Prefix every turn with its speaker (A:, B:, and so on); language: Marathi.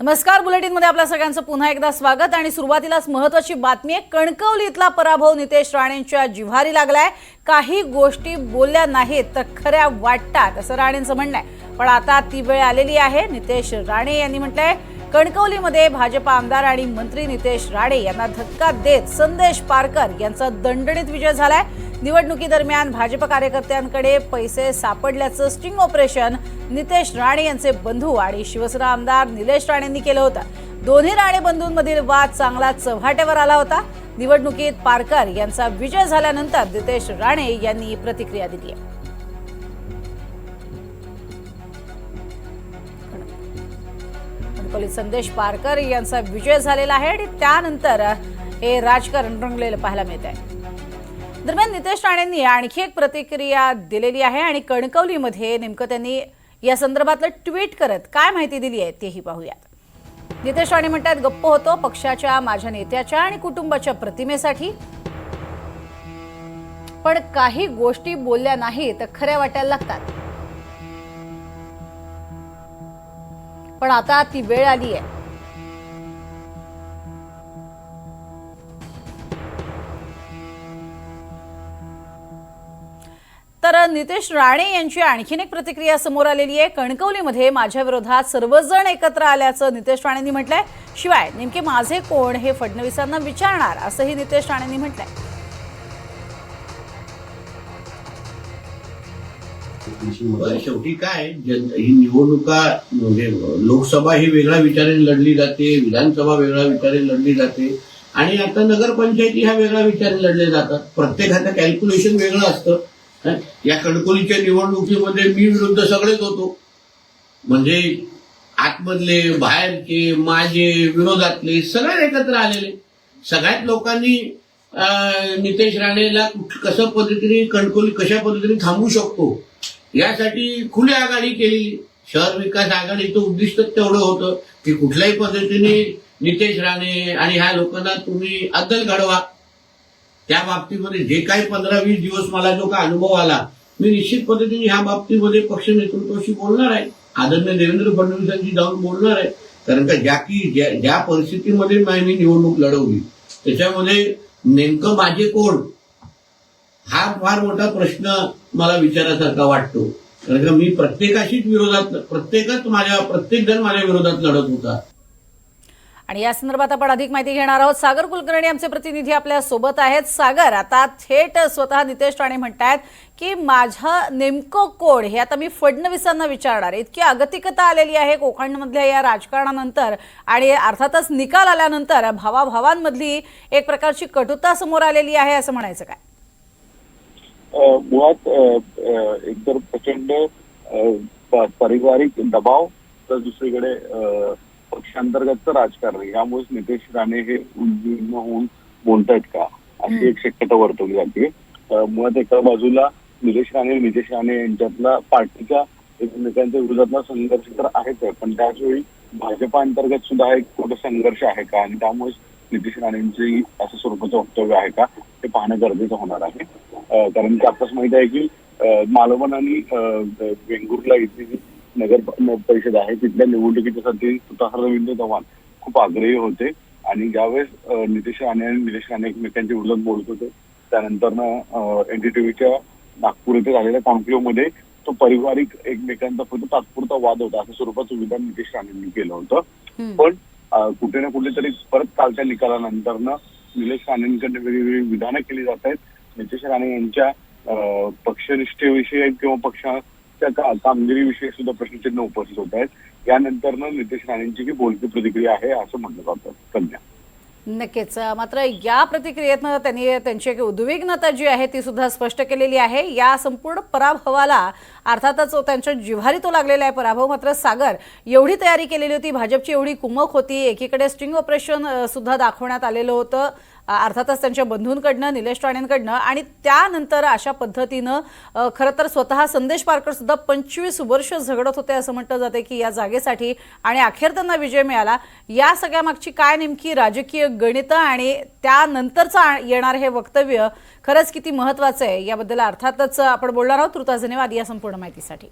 A: नमस्कार बुलेटिनमध्ये आपल्या सगळ्यांचं पुन्हा एकदा स्वागत आणि सुरुवातीलाच महत्वाची बातमी आहे. कणकवली इथला पराभव नितेश राणेंच्या जिव्हारी लागलाय. काही गोष्टी बोलल्या नाहीत तर खऱ्या वाटतात असं राणेंचं म्हणणं आहे. पण आता ती वेळ आलेली आहे. नितेश राणे यांनी म्हटलंय कणकवलीमध्ये भाजपा आमदार आणि मंत्री नितेश राणे यांना धक्का देत संदेश पारकर यांचा दणदणीत विजय झालाय. निवडणुकीदरम्यान भाजप कार्यकर्त्यांकडे पैसे सापडल्याचं स्टिंग ऑपरेशन नितेश राणे यांचे बंधू आणि शिवसेना आमदार निलेश राणेंनी केलं होतं. दोन्ही राणे बंधूंमधील वाद चांगला चव्हाट्यावर आला होता. निवडणुकीत पारकर यांचा विजय झाल्यानंतर नितेश राणे यांनी प्रतिक्रिया दिली आहे. संदेश पारकर यांचा विजय झालेला आहे आणि त्यानंतर हे राजकारण रंगलेलं पाहायला मिळत आहे दरम्यान नितेश राणेंनी आणखी एक प्रतिक्रिया दिलेली आहे आणि कणकवलीमध्ये नेमकं त्यांनी या संदर्भातलं ट्विट करत काय माहिती दिली आहे तेही पाहूयात. नितेश राणे म्हणतात गप्प होतो पक्षाच्या माझ्या नेत्याच्या आणि कुटुंबाच्या प्रतिमेसाठी. पण काही गोष्टी बोलल्या नाही तर खऱ्या वाटायला लागतात. पण आता ती वेळ आली आहे. तर नितेश राणे यांची आणखीन एक प्रतिक्रिया समोर आलेली आहे. कणकवलीमध्ये माझ्या विरोधात सर्वजण एकत्र आल्याचं नितेश राणेंनी म्हटलंय. शिवाय नेमके माझे कोण हे फडणवीसांना विचारणार असंही नितेश राणेंनी म्हटलंय.
B: शेवटी काय? ही निवडणुका म्हणजे लोकसभा ही वेगळ्या विचाराने लढली जाते विधानसभा वेगळ्या विचाराने लढली जाते. आणि आता नगरपंचायती ह्या वेगळ्या विचाराने लढले जातात. प्रत्येकाचं कॅल्क्युलेशन वेगळं असतं. या कणकोलीच्या निवडणुकीमध्ये मी विरुद्ध सगळेच होतो. म्हणजे आतमधले बाहेरचे माझे विरोधातले सगळे एकत्र आलेले. सगळ्याच लोकांनी नितेश राणेला कसं पद्धतीने कणकोली कशा पद्धतीने थांबवू शकतो यासाठी खुली आघाडी केली शहर विकास आघाडीचं उद्दिष्ट तेवढं होतं. की कुठल्याही पद्धतीने नितेश राणे आणि ह्या लोकांना तुम्ही अद्दल घडवा त्या बाबतीमध्ये जे काही पंधरा वीस दिवस मला जो का अनुभव आला मी निश्चित पद्धतीने ह्या बाबतीमध्ये पक्ष नेतृत्वाशी बोलणार आहे. आदरणीय देवेंद्र फडणवीसांशी जाऊन बोलणार आहे. कारण का ज्या की ज्या ज्या परिस्थितीमध्ये मी निवडणूक लढवली त्याच्यामध्ये नेमकं माझे कोण? हा फार मोठा प्रश्न मला विचारासारखा वाटतो. कारण का मी प्रत्येकाशीच विरोधात प्रत्येकच माझ्या प्रत्येक जण माझ्या विरोधात लढत होता.
A: आणि या संदर्भात आपण अधिक माहिती घेणार आहोत. सागर कुलकर्णी आमचे प्रतिनिधी आपल्यासोबत आहेत. सागर आता थेट स्वतः नितेश राणे म्हणतायत की माझं नेमकं कोण हे आता मी फडणवीसांना विचारणार इतकी अगतिकता आलेली आहे कोकणमधल्या या राजकारणानंतर आणि अर्थातच निकाल आल्यानंतर भावाभावांमधली एक प्रकारची कटुता समोर आलेली आहे असं म्हणायचं काय?
C: मुळात एकतर प्रचंड पारिवारिक दबाव तर दुसरीकडे पक्षांतर्गतचं राजकारण. यामुळेच नितेश राणे हे उद्विग्न होऊन बोलतायत का? अशी एक शक्यता वर्तवली जाते. अ, मुळात एका बाजूला निलेश राणे आणि नितेश राणे यांच्यातला पार्टीच्या एकमेकांच्या विरोधातला संघर्ष तर आहेच आहे. पण त्याचवेळी भाजपा अंतर्गत सुद्धा एक मोठा संघर्ष आहे का? आणि त्यामुळेच नितीश राणेंची असं स्वरूपाचं वक्तव्य आहे का? ते पाहणं गरजेचं होणार आहे. अ, कारण की आपल्यास माहीत आहे की अ, मालवण आणि अ, वेंगुर्ला इथली जी नगर परिषद आहे तिथल्या निवडणुकीच्यासाठी स्वतः रवींद्र चव्हाण खूप आग्रही होते. आणि ज्यावेळेस नितीश राणे आणि निलेश राणे एकमेकांच्या विरोधात बोलत होते त्यानंतर एनडीटीव्हीच्या नागपूर इथे झालेल्या कॉन्क्लेव्हमध्ये तो पारिवारिक एकमेकांचा फक्त तात्पुरता वाद होता असं स्वरूपाचं विधान नितीश राणेंनी केलं होतं. पण कुठे ना कुठेतरी परत कालच्या निकालानंतरनं निलेश राणेंकडनं वेगवेगळी विधानं केली जात आहेत. नितेश राणे यांच्या पक्षनिष्ठेविषयी किंवा पक्षाच्या का- कामगिरीविषयी सुद्धा प्रश्नचिन्ह उपस्थित होत आहेत. यानंतर नितेश राणेंची ही बोलती प्रतिक्रिया आहे असं म्हटलं जातं. सध्या
A: नक्कीच. मात्र या प्रतिक्रियेतनं त्यांनी त्यांची एक उद्विग्नता जी आहे ती सुद्धा स्पष्ट केलेली आहे. या संपूर्ण पराभवाला अर्थातच त्यांच्या जिव्हारी तो लागलेला आहे पराभव. मात्र सागर एवढी तयारी केलेली होती भाजपची एवढी कुमक होती एकीकडे स्टिंग ऑपरेशन सुद्धा दाखवण्यात आलेलं होतं. अर्थातच त्यांच्या बंधूंकडनं निलेश राणेंकडनं आणि त्यानंतर अशा पद्धतीनं खरं तर स्वतः संदेश पारकर सुद्धा पंचवीस वर्ष झगडत होते असं म्हटलं जाते की या जागेसाठी आणि अखेर त्यांना विजय मिळाला. या सगळ्या मागची काय नेमकी राजकीय गणितं आणि त्यानंतरचं येणार हे वक्तव्य खरंच किती महत्वाचं आहे याबद्दल अर्थातच आपण बोलणार आहोत. तृता धन्यवाद या संपूर्ण माहितीसाठी.